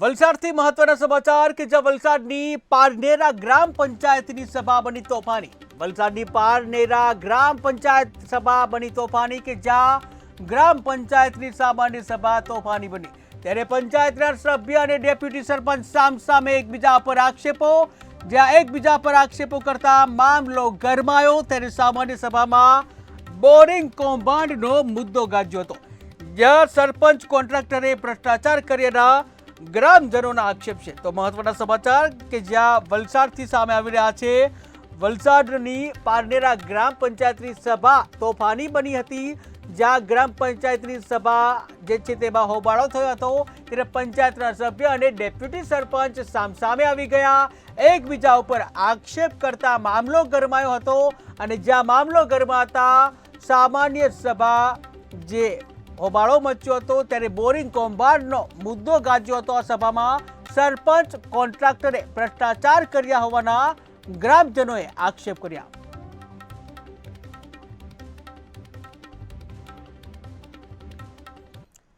વલસાડથી મહત્વના સમાચાર કે જ્યાં વલસાડની પારનેરા ગ્રામ પંચાયતની સભા બની તોફાની? વલસાડની પારનેરા ગ્રામ પંચાયત સભા બની તોફાની કે જ્યાં ગ્રામ પંચાયતની સામાન્ય સભા તોફાની બની? ત્યારે પંચાયતના સભ્ય અને ડેપ્યુટી સરપંચ સામસામે એકબીજા પર આક્ષેપો, જ્યાં એકબીજા પર આક્ષેપો કરતા મામલો ગરમાયો, ત્યારે સામાન્ય સભામાં બોરિંગ કૌભાંડનો મુદ્દો ગાજ્યો હતો. જ્યાં સરપંચ કોન્ટ્રાક્ટરે ભ્રષ્ટાચાર કર્યાના ગ્રામજનોના આક્ષેપ છે. તો મહત્વના સમાચાર કે જ્યાં વલસાડથી સામે આવી રહ્યા છે. વલસાડની પારનેરા ગ્રામ પંચાયતની સભા તોફાની બની હતી. જ્યાં ગ્રામ પંચાયતની સભા જે છે તેમાં હોબાળો થયો હતો. ત્યારે પંચાયતના સભ્ય અને ડેપ્યુટી સરપંચ સામસામે આવી ગયા. એકબીજા ઉપર આક્ષેપ કરતા મામલો ગરમાયો હતો અને જ્યાં મામલો ગરમાતા સામાન્ય સભા જે હોબાળો મચ્યો હતો ત્યારે બોરિંગ કૌભાંડનો મુદ્દો ગાજ્યો હતો આ સભામાં. સરપંચ કોન્ટ્રાક્ટરે ભ્રષ્ટાચાર કર્યા હોવાના ગ્રામજનોએ આક્ષેપ કર્યા.